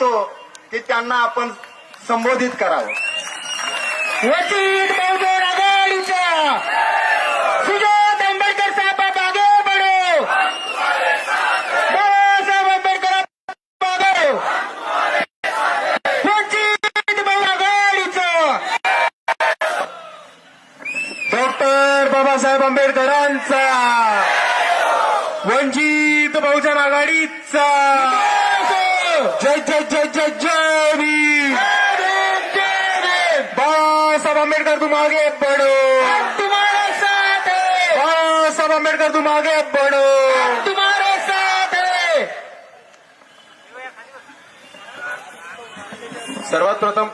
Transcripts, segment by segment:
तो की त्यांना आपण संबोधित करावं. बहुजन आघाडीच्या सुजात आंबेडकर साहेब आगे बढो बाबासाहेब आंबेडकर मागे. वंचित आघाडीचं डॉक्टर बाबासाहेब आंबेडकरांचा. वंचित बहुजन आघाडीचा. जय जय जय जय जय भीम बाबासाहेब आंबेडकर तुम आगे बढ़ो तुम्हारे साथ है बाबासाहेब आंबेडकर तुम आगे बढ़ो तुम्हारे साथ सर्वात प्रथम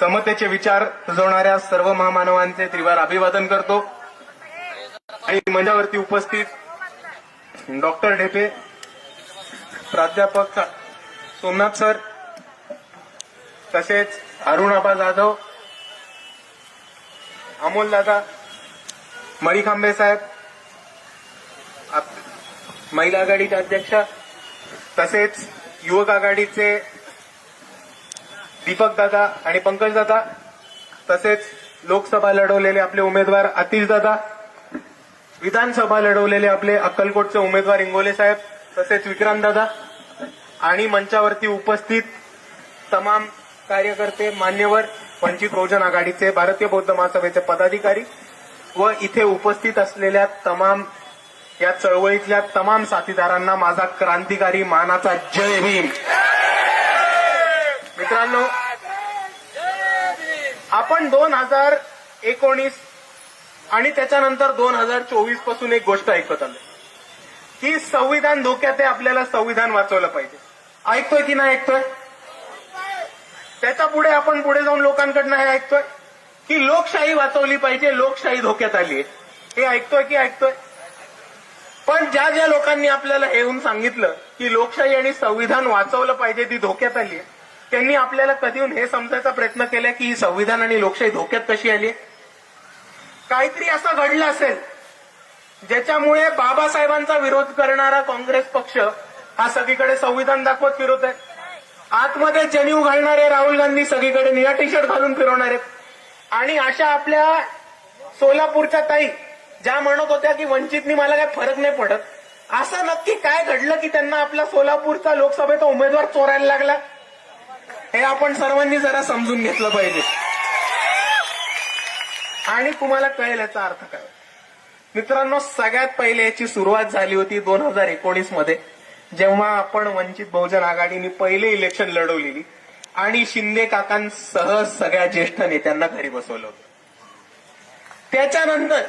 समतेचे विचार रुजवणाऱ्या सर्व महामानवांचे त्रिवार अभिवादन करतो. आणि मंचावरती उपस्थित डॉक्टर ढेपे प्राध्यापक सोमनाथ सर तसेच अरुणाबा जाधव अमोल दादा मणिखांबे साहेब आप- महिला आघाडीच्या अध्यक्षा तसेच युवक आघाडीचे दीपक दादा आणि पंकज दादा तसेच लोकसभा लढवलेले आपले उमेदवार आतिश दादा विधानसभा लढवलेले आपले अक्कलकोटचे उमेदवार इंगोले साहेब तसेच विक्रांत दादा आणि मंचावरती उपस्थित तमाम कार्यकर्ते मान्यवर वंचित बहुजन आघाडीचे भारतीय बौद्ध महासभेचे पदाधिकारी व इथे उपस्थित असलेल्या तमाम या चळवळीतल्या तमाम साथीदारांना माझा क्रांतिकारी मानाचा जय भीम. मित्रांनो आपण दोन हजार एकोणीस आणि त्याच्यानंतर दोन हजार चोवीसपासून एक गोष्ट ऐकत आलो की संविधान धोक्यात आहे आपल्याला संविधान वाचवलं पाहिजे. ऐकतोय की नाही ऐकतोय? त्याच्या पुढे आपण पुढे जाऊन लोकांकडनं हे ऐकतोय? की लोकशाही वाचवली पाहिजे लोकशाही धोक्यात आली हे ऐकतोय की ऐकतोय? पण ज्या ज्या लोकांनी आपल्याला येऊन सांगितलं की लोकशाही आणि संविधान वाचवलं पाहिजे ती धोक्यात आली आहे त्यांनी आपल्याला कधी येऊन हे समजायचा प्रयत्न केला की ही संविधान आणि लोकशाही धोक्यात कशी आली आहे? काहीतरी असं घडलं असेल ज्याच्यामुळे बाबासाहेबांचा विरोध करणारा काँग्रेस पक्ष हा सगळीकडे संविधान दाखवत फिरत आहे. आतमध्ये जनीव घालणारे राहुल गांधी सगळीकडे निळा टी शर्ट घालून फिरवणार आहेत. आणि अशा आपल्या सोलापूरच्या ताई ज्या म्हणत होत्या की वंचितनी मला काही फरक नाही पडत असं नक्की काय घडलं की त्यांना आपला सोलापूरचा लोकसभेचा उमेदवार चोरायला लागला? हे आपण सर्वांनी जरा समजून घेतलं पाहिजे. आणि तुम्हाला कळेल याचा अर्थ काय? मित्रांनो सगळ्यात पहिले याची सुरुवात झाली होती दोन हजार एकोणीसमध्ये जेव्हा आपण वंचित बहुजन आघाडीने पहिले इलेक्शन लढवलेली आणि शिंदे काकांसह सगळ्या ज्येष्ठ नेत्यांना घरी बसवलं होतं. त्याच्यानंतर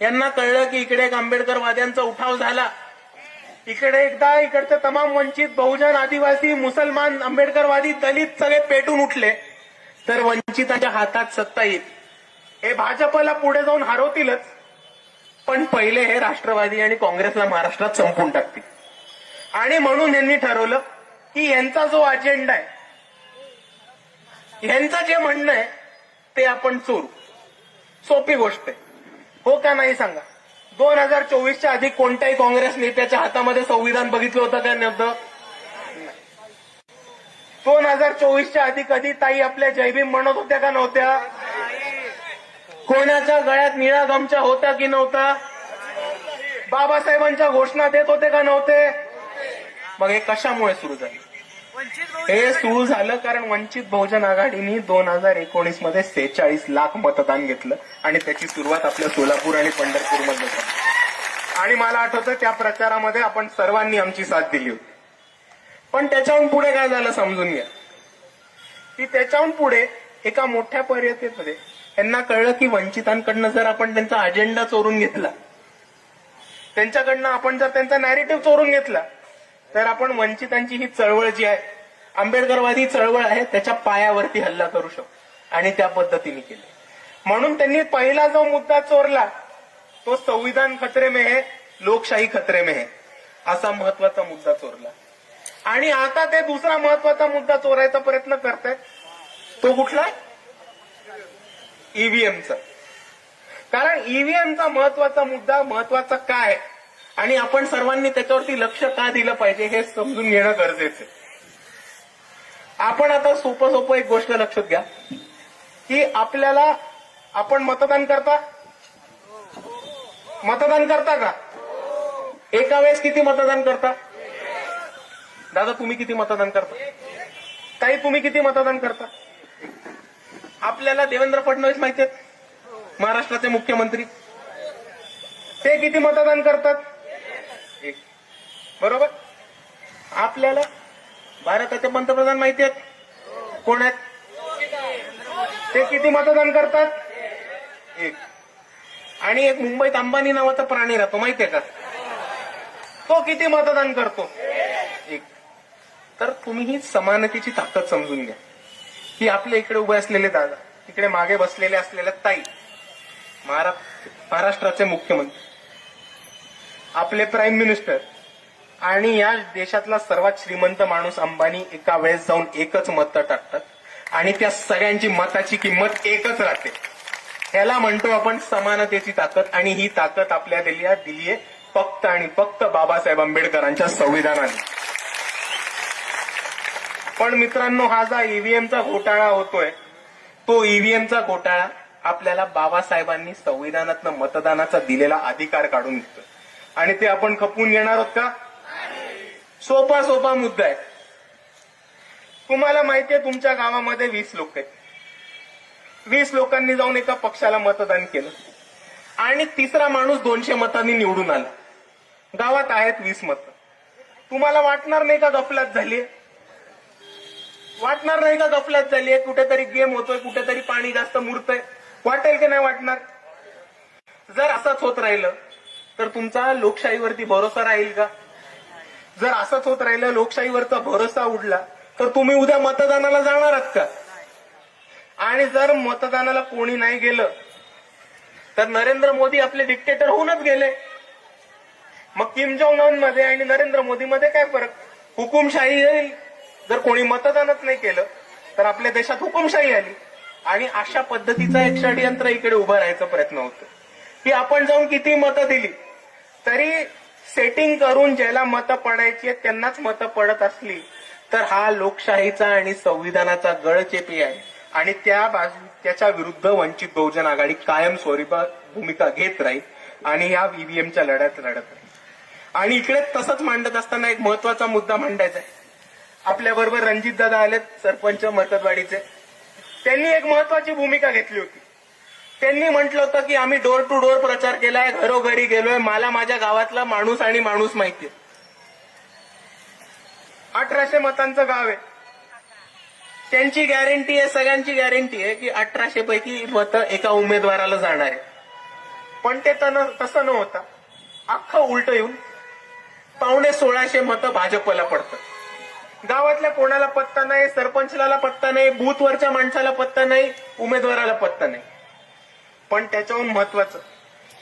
यांना कळलं की इकडे एक आंबेडकरवाद्यांचा उठाव झाला. इकडे एकदा इकडचे तमाम वंचित बहुजन आदिवासी मुसलमान आंबेडकरवादी दलित सगळे पेटून उठले. तर वंचिताच्या हातात सत्ता येईल. हे भाजपला पुढे जाऊन हरवतीलच. पण पहिले हे राष्ट्रवादी आणि काँग्रेसला महाराष्ट्रात संपून टाकतील. आणि म्हणून यांनी ठरवलं की यांचा जो अजेंडा आहे यांचं जे म्हणणं आहे ते आपण चोरू सोपी गोष्ट आहे. हो का नाही सांगा? दोन हजार चोवीसच्या आधी कोणत्याही काँग्रेस नेत्याच्या हातामध्ये संविधान बघितलं होतं का नव्हतं? दोन हजार चोवीसच्या आधी कधी ताई आपल्या जयभीम म्हणत होत्या का नव्हत्या? कोणाच्या गळ्यात निळा गमच्या होत्या की नव्हता? बाबासाहेबांच्या घोषणा देत होते का नव्हते? मग हे कशामुळे सुरू झाले? हे सुरू झालं कारण वंचित बहुजन आघाडीने दोन हजार एकोणीसमध्ये सेहेचाळीस लाख मतदान घेतलं आणि त्याची सुरुवात आपल्या सोलापूर आणि पंढरपूरमध्ये झाली. आणि मला आठवतं त्या प्रचारामध्ये आपण सर्वांनी आमची साथ दिली होती. पण त्याच्याहून पुढे काय झालं समजून घ्या. की त्याच्याहून पुढे एका मोठ्या पर्यतेमध्ये त्यांना कळलं की वंचितांकडनं जर आपण त्यांचा अजेंडा चोरून घेतला त्यांच्याकडनं आपण जर त्यांचा नॅरेटिव्ह चोरून घेतला तर आपण वंचितांची ही चळवळ जी आहे आंबेडकरवादी चळवळ आहे त्याच्या पायावरती हल्ला करू शकतो. आणि त्या पद्धतीने केले. म्हणून त्यांनी पहिला जो मुद्दा चोरला तो संविधान खतरे में है लोकशाही खतरे में है असा महत्त्वाचा मुद्दा चोरला. आणि आता ते दुसरा महत्त्वाचा मुद्दा चोरायचा प्रयत्न करतायत. तो कुठला? ईव्हीएमचा कारण ईव्हीएमचा महत्त्वाचा मुद्दा महत्त्वाचा काय? आणि आपण सर्वांनी त्याच्यावरती लक्ष का दिलं पाहिजे हे समजून घेणं गरजेचं आहे. आपण आता सोपं सोपं एक गोष्ट लक्षात घ्या की आपल्याला आपण मतदान करता? मतदान करता का? एका वेळेस किती मतदान करता? दादा तुम्ही किती मतदान करता? ताई तुम्ही किती मतदान करता? आपल्याला देवेंद्र फडणवीस माहिती आहेत महाराष्ट्राचे मुख्यमंत्री. ते किती मतदान करतात? बरोबर? आपल्याला भारताचे पंतप्रधान माहिती आहेत? कोण आहेत? ते किती मतदान करतात? एक. आणि एक मुंबईत अंबानी नावाचा प्राणी राहतो माहितीये का? तो किती मतदान करतो? एक. तर तुम्ही ही समानतेची ताकद समजून घ्या. की आपल्या इकडे उभे असलेले दादा तिकडे मागे बसलेले असलेल्या ताई महारा महाराष्ट्राचे मुख्यमंत्री आपले प्राईम मिनिस्टर आणि या देशातला सर्वात श्रीमंत माणूस अंबानी एका वेळेस जाऊन एकच मत टाकतात. आणि त्या सगळ्यांची मताची किंमत एकच राहते. ह्याला म्हणतो आपण समानतेची ताकद. आणि ही ताकद आपल्या दिल्या दिलीये फक्त आणि फक्त बाबासाहेब आंबेडकरांच्या संविधानाने. पण मित्रांनो हा जो ईव्हीएमचा घोटाळा होतोय तो ईव्हीएमचा घोटाळा आपल्याला बाबासाहेबांनी संविधानातनं मतदानाचा दिलेला अधिकार काढून घेतोय आणि ते आपण खपवून घेणार आहोत का? सोपा सोपा मुद्दा आहे. तुम्हाला माहितीये तुमच्या गावामध्ये वीस लोक आहेत. वीस लोकांनी जाऊन एका पक्षाला मतदान केलं. आणि तिसरा माणूस दोनशे मतांनी निवडून आला. गावात आहेत वीस मत. तुम्हाला वाटणार नाही का गफलात झालीये वाटणार नाही का गफलात झालीये कुठेतरी गेम होतोय कुठेतरी पाणी जास्त मुरतंय. वाटेल की नाही वाटणार? जर असंच होत राहिलं तर तुमचा लोकशाहीवरती भरोसा राहील का? जर असंच होत राहिलं लोकशाहीवरचा भरोसा उडला तर तुम्ही उद्या मतदानाला जाणार आहात का? आणि जर मतदानाला कोणी नाही गेलं तर नरेंद्र मोदी आपले डिक्टेटर होऊनच गेले. मग किम जोंगमध्ये आणि नरेंद्र मोदी मध्ये काय फरक? हुकुमशाही येईल. जर कोणी मतदानच नाही केलं तर आपल्या देशात हुकुमशाही आली. आणि अशा पद्धतीचा एक षडयंत्र इकडे उभं राहायचा प्रयत्न होतो. की आपण जाऊन किती मतं दिली तरी सेटिंग करून ज्याला मतं पडायची आहेत त्यांनाच मतं पडत असली तर हा लोकशाहीचा आणि संविधानाचा गळचेपी आहे. आणि त्या बाजू त्याच्या विरुद्ध वंचित बहुजन आघाडी कायम स्वरूपात भूमिका घेत राहील आणि या ईव्हीएमच्या लढ्यात लढत राहील. आणि इकडे तसंच मांडत असताना एक महत्त्वाचा मुद्दा मांडायचा आहे. आपल्या बरोबर रणजित दादा आलेत सरपंच मर्कदवाडीचे त्यांनी एक महत्वाची भूमिका घेतली होती. त्यांनी म्हटलं होतं की आम्ही डोर टू डोर प्रचार केलाय घरोघरी गेलोय मला माझ्या गावातला माणूस आणि माणूस माहिती अठराशे मतांचं गाव आहे. त्यांची गॅरंटी आहे सगळ्यांची गॅरंटी आहे की अठराशे पैकी मतं एका उमेदवाराला जाणार आहे पण ते तसं नव्हतं. अख्खं उलट येऊन पावणे सोळाशे मतं भाजपला पडतात. गावातल्या कोणाला पत्ता नाही सरपंचला पत्ता नाही बूथवरच्या माणसाला पत्ता नाही उमेदवाराला पत्ता नाही. पण त्याच्याहून महत्वाचं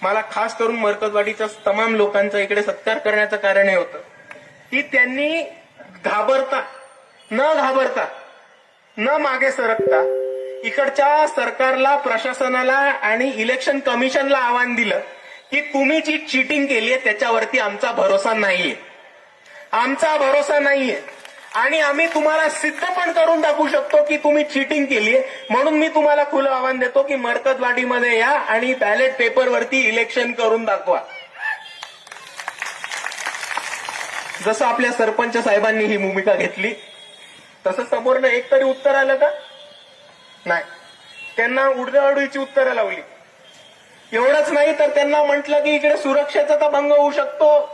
मला खास करून मरकजवाडीच्या तमाम लोकांचा इकडे सत्कार करण्याचं कारण हे होतं. की त्यांनी घाबरता न घाबरता न मागे सरकता इकडच्या सरकारला प्रशासनाला आणि इलेक्शन कमिशनला आव्हान दिलं की तुम्ही जी चिटिंग केली आहे त्याच्यावरती आमचा भरोसा नाहीये. आमचा भरोसा नाहीये. आणि आम्ही तुम्हाला सिद्ध पण करून दाखवू शकतो की तुम्ही चिटिंग केली आहे म्हणून मी तुम्हाला खुलं आव्हान देतो की मरकतवाडीमध्ये या आणि बॅलेट पेपरवरती इलेक्शन करून दाखवा. जसं आपल्या सरपंच साहेबांनी ही भूमिका घेतली तसं समोरनं एक तरी उत्तर आलं का? नाही. त्यांना उडदाउडीची उत्तरं लावली. एवढंच नाही तर त्यांना म्हटलं की इकडे सुरक्षेचा तर भंग होऊ शकतो.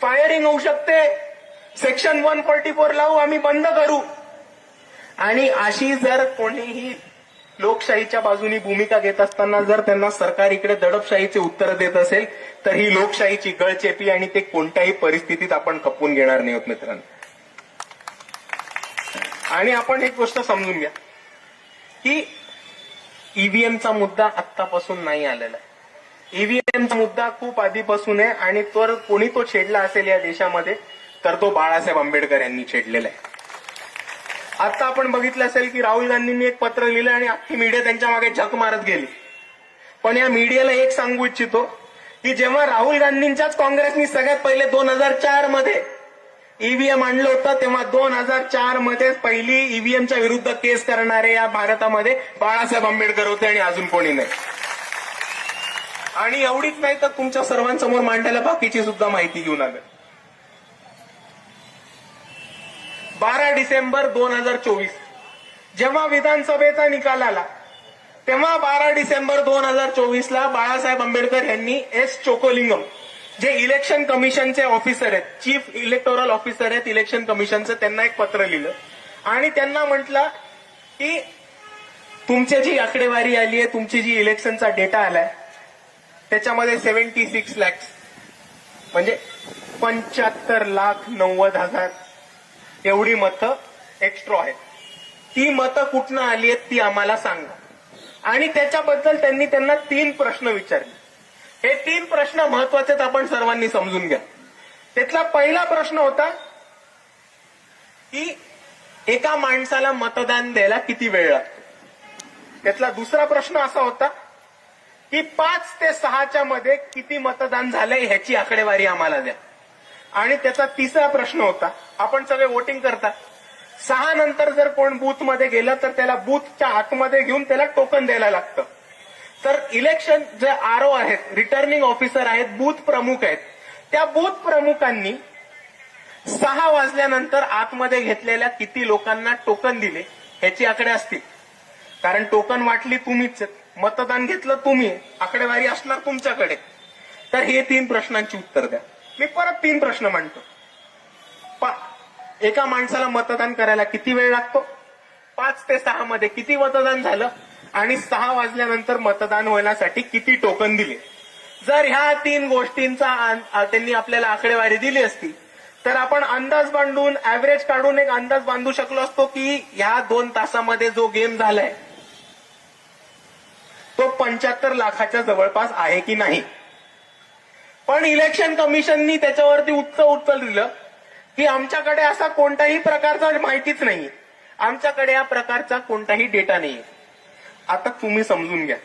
फायरिंग होऊ शकते. सेक्शन वन फोर्टी फोर लावू आम्ही बंद करू. आणि अशी जर कोणीही लोकशाहीच्या बाजूनी भूमिका घेत असताना जर त्यांना सरकार इकडे दडपशाहीचे उत्तर देत असेल तर ही लोकशाहीची गळचेपी आणि ते कोणत्याही परिस्थितीत आपण खपवून घेणार नाही होत मित्रांनो. आणि आपण एक गोष्ट समजून घ्या की ईव्हीएमचा मुद्दा आतापासून नाही आलेला आहे. ईव्हीएमचा मुद्दा खूप आधीपासून आहे आणि तर कोणी तो छेडला असेल या देशामध्ये तर तो बाळासाहेब आंबेडकर यांनी छेडलेला आहे. आता आपण बघितलं असेल की राहुल गांधींनी एक पत्र लिहिलं आणि अख्खी मीडिया त्यांच्या मागे झक मारत गेली. पण या मीडियाला एक सांगू इच्छितो की जेव्हा राहुल गांधींच्याच काँग्रेसनी सगळ्यात पहिले दोन हजार चारमध्ये ईव्हीएम आणलं होतं तेव्हा दोन हजार चारमध्ये पहिली ईव्हीएमच्या विरुद्ध केस करणारे या भारतामध्ये बाळासाहेब आंबेडकर होते आणि अजून कोणी नाही. आणि एवढीच नाही तर तुमच्या सर्वांसमोर मांडायला बाकीची सुद्धा माहिती घेऊन आलं. बारा डिसेंबर दोन हजार चोवीस. जेव्हा विधानसभेचा निकाल आला तेव्हा बारा डिसेंबर दोन हजार चोवीस ला बाळासाहेब आंबेडकर यांनी एस चोकोलिंगम जे इलेक्शन कमिशनचे ऑफिसर आहेत चीफ इलेक्टोरल ऑफिसर आहेत इलेक्शन कमिशनचं त्यांना एक पत्र लिहिलं. आणि त्यांना म्हटलं की तुमची जी आकडेवारी आली आहे तुमची जी इलेक्शनचा डेटा आलाय त्याच्यामध्ये सेव्हन्टी सिक्स लॅक्स म्हणजे पंच्याहत्तर लाख नव्वद हजार एवढी मतं एक्स्ट्रा आहेत. ती मतं कुठनं आली आहेत ती आम्हाला सांगा. आणि त्याच्याबद्दल त्यांनी त्यांना तीन प्रश्न विचारले. हे तीन प्रश्न महत्त्वाचे आहेत, आपण सर्वांनी समजून घ्या. त्यातला पहिला प्रश्न होता की एका माणसाला मतदान द्यायला किती वेळ लागतो? त्यातला दुसरा प्रश्न असा होता की पाच ते सहाच्या मध्ये किती मतदान झालंय ह्याची आकडेवारी आम्हाला द्या. आणि त्याचा तिसरा प्रश्न होता आपण सगळे वोटिंग करता. सहा नंतर जर कोण बूथमध्ये गेलं तर त्याला बूथच्या आतमध्ये घेऊन त्याला टोकन द्यायला लागतं. तर इलेक्शन जे आर ओ आहेत रिटर्निंग ऑफिसर आहेत बूथ प्रमुख आहेत त्या बूथ प्रमुखांनी सहा वाजल्यानंतर आतमध्ये घेतलेल्या किती लोकांना टोकन दिले ह्याची आकडे असतील. कारण टोकन वाटली तुम्हीच मतदान घेतलं तुम्ही. आकडेवारी असणार तुमच्याकडे. तर हे तीन प्रश्नांची उत्तर द्या. मी परत तीन प्रश्न मांडतो पा- एका माणसाला मतदान करायला किती वेळ लागतो? पाच ते सहा मध्ये किती मतदान झालं? आणि सहा वाजल्यानंतर मतदान होण्यासाठी किती टोकन दिले? जर ह्या तीन गोष्टींचा त्यांनी आपल्याला आकडेवारी दिली असती तर आपण अंदाज बांधून ऍव्हरेज काढून एक अंदाज बांधू शकलो असतो की ह्या दोन तासामध्ये जो गेम झालाय तो पंच्याहत्तर लाखाच्या जवळपास आहे की नाही? पण इलेक्शन कमिशननी त्याच्यावरती उत्तर उत्तर दिलं की आमच्याकडे असा कोणताही प्रकारचा माहितीच नाही आमच्याकडे या प्रकारचा कोणताही डेटा नाही आता तुम्ही समजून घ्या.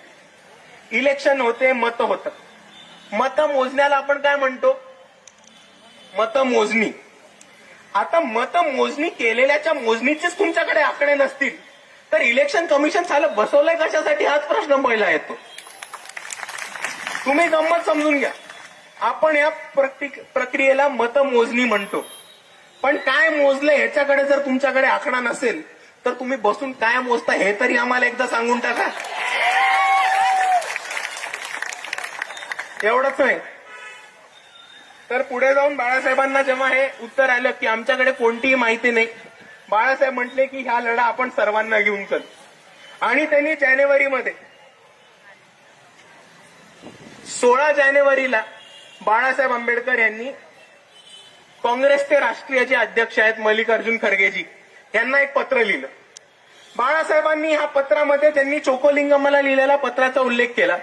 इलेक्शन होते मत होतं. मत मोजण्याला आपण काय म्हणतो? मत मोजणी. आता मत मोजणी केलेल्याच्या मोजणीचेच तुमच्याकडे आकडे नसतील तर इलेक्शन कमिशन झालं बसवलंय कशासाठी? हाच प्रश्न पहिला येतो. तुम्ही गंमत समजून घ्या. आपण या प्रक्रियेला मतमोजणी म्हणतो. पण काय मोजलंय ह्याच्याकडे जर तुमच्याकडे आकडा नसेल तर तुम्ही बसून काय मोजता हे तरी आम्हाला एकदा सांगून टाका. एवढंच नाही. तर पुढे जाऊन बाळासाहेबांना जेव्हा हे उत्तर आलं की आमच्याकडे कोणतीही माहिती नाही बाळासाहेब म्हटले की हा लढा आपण सर्वांना घेऊन चल. आणि त्यांनी जानेवारीमध्ये सोळा जानेवारीला बाळासाहेब आंबेडकर यांनी काँग्रेसचे राष्ट्रीय जे अध्यक्ष आहेत मल्लिकार्जुन खरगेजी. यांना एक पत्र लिहिलं. बाळासाहेबांनी ह्या पत्रामध्ये त्यांनी चोकोलिंगमला लिहिलेल्या पत्राचा उल्लेख केला.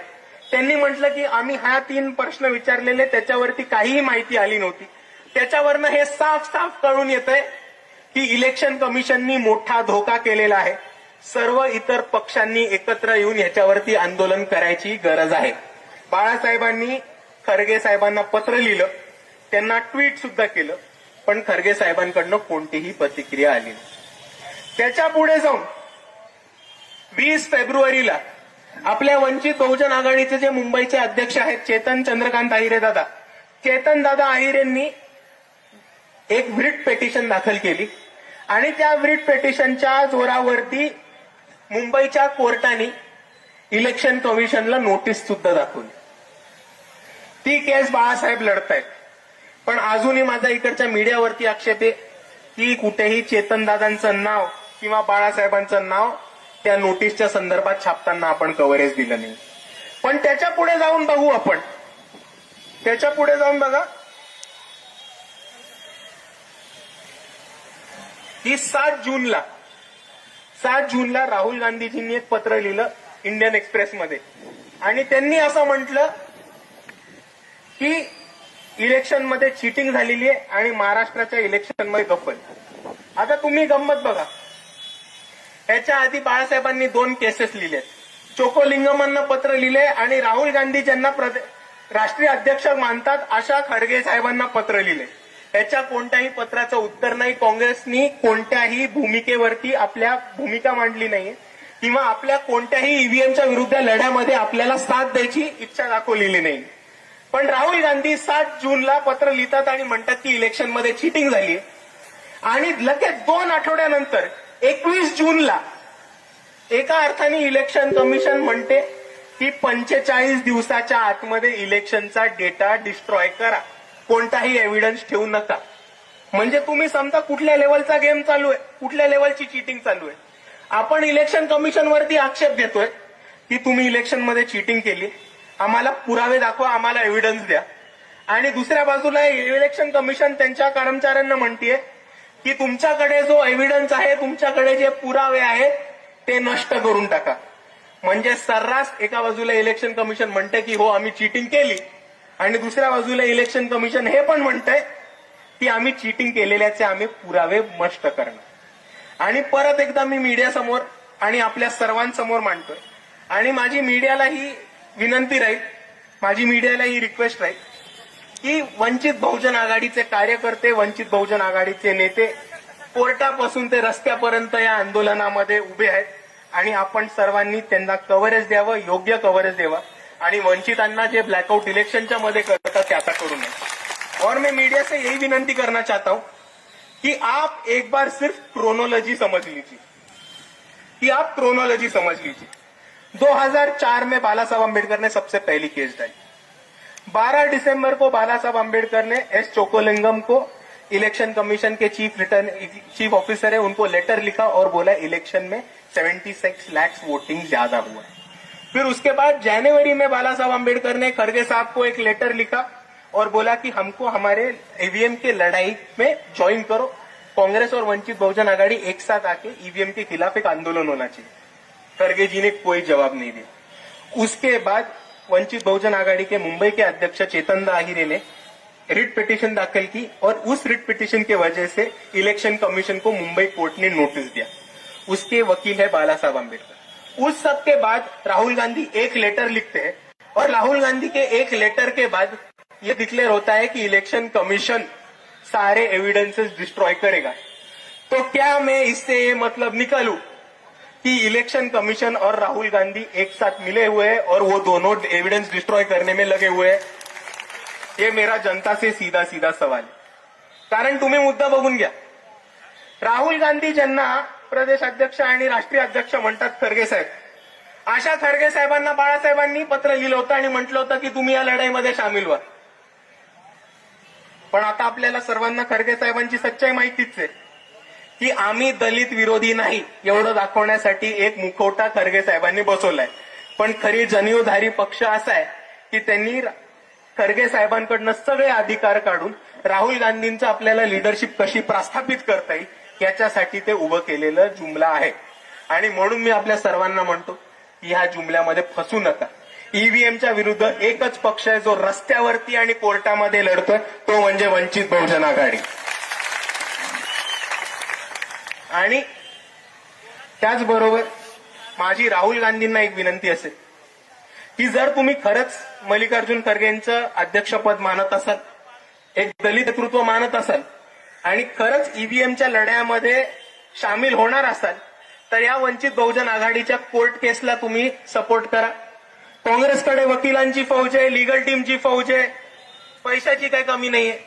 त्यांनी म्हटलं की आम्ही ह्या तीन प्रश्न विचारलेले त्याच्यावरती काहीही माहिती आली नव्हती. त्याच्यावरनं हे साफ साफ कळून येत आहे की इलेक्शन कमिशननी मोठा धोका केलेला आहे. सर्व इतर पक्षांनी एकत्र येऊन याच्यावरती आंदोलन करायची गरज आहे. बाळासाहेबांनी खरगे साहेबांना पत्र लिहिलं. त्यांना ट्विट सुद्धा केलं. पण खरगे साहेबांकडनं कोणतीही प्रतिक्रिया आली नाही. त्याच्या पुढे जाऊन वीस फेब्रुवारीला आपल्या वंचित बहुजन आघाडीचे जे मुंबईचे अध्यक्ष आहेत चेतन चंद्रकांत आहिरे दादा. चेतन दादा आहिरेंनी एक व्रिट पेटिशन दाखल केली. आणि त्या व्रिट पेटिशनच्या जोरावरती मुंबईच्या कोर्टाने इलेक्शन कमिशनला नोटीस सुद्धा दाखवली. ती केस बाळासाहेब लढतायत. पण अजूनही माझा इकडच्या मीडियावरती आक्षेप आहे की कुठेही चेतनदादांचं नाव किंवा बाळासाहेबांचं नाव त्या नोटीसच्या संदर्भात छापताना आपण कव्हरेज दिलं नाही. पण त्याच्या पुढे जाऊन बघू आपण. त्याच्या पुढे जाऊन बघा. की सात जूनला सात जूनला राहुल गांधीजींनी एक पत्र लिहिलं इंडियन एक्सप्रेसमध्ये. आणि त्यांनी असं म्हटलं की इलेक्शनमध्ये चिटिंग झालेली आहे आणि महाराष्ट्राच्या इलेक्शनमध्ये गप्पल आता तुम्ही गंमत बघा. याच्या आधी बाळासाहेबांनी दोन केसेस लिहिले चोकोलिंगमांना पत्र लिहिले आणि राहुल गांधी ज्यांना राष्ट्रीय अध्यक्ष मानतात अशा खडगे साहेबांना पत्र लिहिले याच्या कोणत्याही पत्राचं उत्तर नाही. काँग्रेसनी कोणत्याही भूमिकेवरती आपल्या भूमिका मांडली नाहीये किंवा आपल्या कोणत्याही ईव्हीएमच्या विरुद्ध लढ्यामध्ये आपल्याला साथ द्यायची इच्छा दाखवलेली नाही. पण राहुल गांधी सात जूनला पत्र लिहितात आणि म्हणतात की इलेक्शनमध्ये चिटिंग झाली आणि लगेच दोन आठवड्यानंतर एकवीस जूनला एका अर्थाने इलेक्शन कमिशन म्हणते की पंचेचाळीस दिवसाच्या आतमध्ये इलेक्शनचा डेटा डिस्ट्रॉय करा. कोणताही एव्हिडन्स ठेवू नका. म्हणजे तुम्ही समजा कुठल्या लेवलचा गेम चालू आहे कुठल्या लेवलची चिटिंग चालू आहे. आपण इलेक्शन कमिशन वरती आक्षेप घेतोय की तुम्ही इलेक्शनमध्ये चिटिंग केली. आम्हाला पुरावे दाखवा आम्हाला एव्हिडन्स द्या. आणि दुसऱ्या बाजूला इलेक्शन कमिशन त्यांच्या कर्मचाऱ्यांना म्हणतीये की तुमच्याकडे जो एव्हिडन्स आहे तुमच्याकडे जे पुरावे आहेत ते नष्ट करून टाका. म्हणजे सर्रास एका बाजूला इलेक्शन कमिशन म्हणते की हो आम्ही चिटिंग केली. आणि दुसऱ्या बाजूला इलेक्शन कमिशन हे पण म्हणतंय की आम्ही चिटिंग केलेल्याचे आम्ही पुरावे नष्ट करणार. आणि परत एकदा मी मीडियासमोर आणि आपल्या सर्वांसमोर मांडतोय. आणि माझी मीडियाला ही विनंती राहील. माझी मीडियाला ही रिक्वेस्ट राहील. की वंचित बहुजन आघाडीचे कार्यकर्ते वंचित बहुजन आघाडीचे नेते कोर्टापासून ते रस्त्यापर्यंत या आंदोलनामध्ये उभे आहेत. आणि आपण सर्वांनी त्यांना कव्हरेज द्यावं योग्य कव्हरेज द्यावं. आणि वंचितांना जे ब्लॅकआउट इलेक्शनच्या मध्ये करतात ते आता करू नये. और मैं मीडिया से यही विनंती करना चाहता हूं कि आप एक बार सिर्फ क्रोनोलॉजी समझ लीजिए. कि आप क्रोनोलॉजी समझ लीजिए. 2004 में बाला साहब अंबेडकर ने सबसे पहली केस डाली। 12 दिसंबर को बाला साहब अंबेडकर ने एस चोकोलिंगम को इलेक्शन कमीशन के चीफ रिटर्न, चीफ ऑफिसर है, उनको लेटर लिखा और बोला, इलेक्शन में 76 लाख वोटिंग ज़्यादा हुआ है। फिर उसके बाद जनवरी में बाला साहब अंबेडकर ने खड़गे साहब को एक लेटर लिखा और बोला कि हमको हमारे ईवीएम के लड़ाई में ज्वाइन करो। कांग्रेस और वंचित बहुजन आघाड़ी एक साथ आके ईवीएम के खिलाफ एक आंदोलन होना चाहिए। खड़गे जी ने कोई जवाब नहीं दिया। उसके बाद वंचित बहुजन आघाड़ी के मुंबई के अध्यक्ष चेतन आहिरे ने रिट पिटीशन दाखिल की और उस रिट पिटीशन की वजह से इलेक्शन कमीशन को मुंबई कोर्ट ने नोटिस दिया। उसके वकील है बाला साहब अंबेडकर उस सब के बाद राहुल गांधी एक लेटर लिखते हैं और राहुल गांधी के एक लेटर के बाद ये डिक्लेयर होता है कि इलेक्शन कमीशन सारे एविडेंसेस डिस्ट्रॉय करेगा। तो क्या मैं इससे मतलब निकालू? कि इलेक्शन कमीशन और राहुल गांधी एक साथ मिले हुए हैं और वो दोनों एविडेंस डिस्ट्रॉय करने में लगे हुए हैं। ये मेरा जनता से सीधा सीधा सवाल है। कारण तुम्ही मुद्दा बघून घ्या। राहुल गांधी ज्यांना प्रदेश अध्यक्ष आणि राष्ट्रीय अध्यक्ष म्हणतात खरगे साहेब अशा खरगे साहेबांना बाळासाहेबांनी पत्र लिहिलं होतं आणि म्हटलं होतं की तुम्ही या लढाईमध्ये सामील व्हा. पण आता आपल्याला सर्वांना खरगे साहेबांची सच्चाई माहितीच आहे. की आम्ही दलित विरोधी नाही एवढं दाखवण्यासाठी एक मुखवटा खरगे साहेबांनी बसवलाय. पण खरी जनीवधारी पक्ष असा आहे की त्यांनी खरगे साहेबांकडनं सगळे अधिकार काढून राहुल गांधींचं आपल्याला लिडरशिप कशी प्रस्थापित करता येईल याच्यासाठी ते उभं केलेलं जुमला आहे. आणि म्हणून मी आपल्या सर्वांना म्हणतो की ह्या जुमल्यामध्ये फसू नका. ईव्हीएमच्या विरुद्ध एकच पक्ष आहे जो रस्त्यावरती आणि कोर्टामध्ये लढतोय तो म्हणजे वंचित बहुजन आघाडी. आणि त्याचबरोबर माझी राहुल गांधींना एक विनंती असेल की जर तुम्ही खरंच मल्लिकार्जुन खरगेंचं अध्यक्षपद मानत असाल एक दलित नेतृत्व मानत असाल आणि खरंच ईव्हीएमच्या लढ्यामध्ये सामील होणार असाल तर या वंचित बहुजन आघाडीच्या कोर्ट केसला तुम्ही सपोर्ट करा. काँग्रेसकडे वकिलांची फौज आहे लिगल टीमची फौज आहे पैशाची काही कमी नाहीये.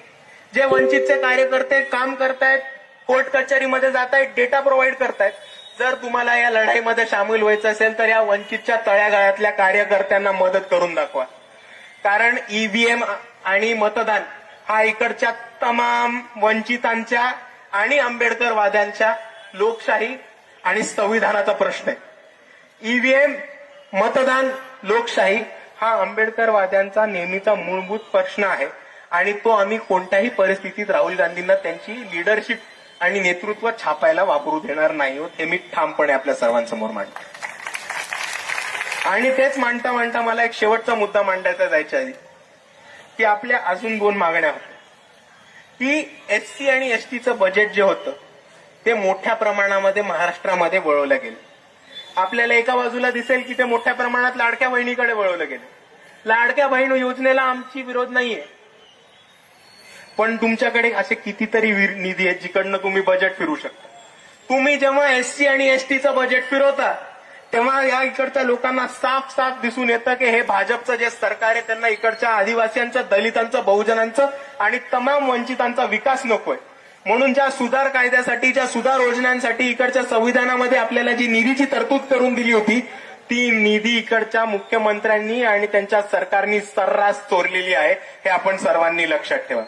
जे वंचितचे कार्यकर्ते काम करतायत कोर्ट कचेरीमध्ये जात आहेत डेटा प्रोव्हाइड करतायत. जर तुम्हाला या लढाईमध्ये सामील व्हायचं असेल तर या वंचितच्या तळ्यागाळातल्या कार्यकर्त्यांना मदत करून दाखवा. कारण ईव्हीएम आणि मतदान हा इकडच्या तमाम वंचितांच्या आणि आंबेडकरवाद्यांच्या लोकशाही आणि संविधानाचा प्रश्न आहे. ईव्हीएम मतदान लोकशाही हा आंबेडकरवाद्यांचा नेहमीचा मूलभूत प्रश्न आहे. आणि तो आम्ही कोणत्याही परिस्थितीत राहुल गांधींना त्यांची लिडरशिप आणि नेतृत्व छापायला वापरू देणार नाही होत हे मी ठामपणे आपल्या सर्वांसमोर मांडतो. आणि तेच मांडता मांडता मला एक शेवटचा मुद्दा मांडायचा जायच्या आधी की आपल्या अजून दोन मागण्या होत्या. की एससी आणि एसटीचं बजेट जे होतं ते मोठ्या प्रमाणामध्ये महाराष्ट्रामध्ये वळवलं गेलं. आपल्याला एका बाजूला दिसेल की ते मोठ्या प्रमाणात लाडक्या बहिणीकडे वळवलं गेलं. लाडक्या बहीण योजनेला आमची विरोध नाहीये. पण तुमच्याकडे असे कितीतरी निधी आहेत जिकडनं तुम्ही बजेट फिरू शकता. तुम्ही जेव्हा एससी आणि एसटीचं बजेट फिरवता तेव्हा या इकडच्या लोकांना साफ साफ दिसून येतं की हे भाजपचं जे सरकार आहे त्यांना इकडच्या आदिवासींचं दलितांचं बहुजनांचं आणि तमाम वंचितांचा विकास नकोय म्हणून ज्या सुधार कायद्यासाठी ज्या सुधार योजनांसाठी इकडच्या संविधानामध्ये आपल्याला जी निधीची तरतूद करून दिली होती ती निधी इकडच्या मुख्यमंत्र्यांनी आणि त्यांच्या सरकारनी सर्रास चोरलेली आहे हे आपण सर्वांनी लक्षात ठेवा.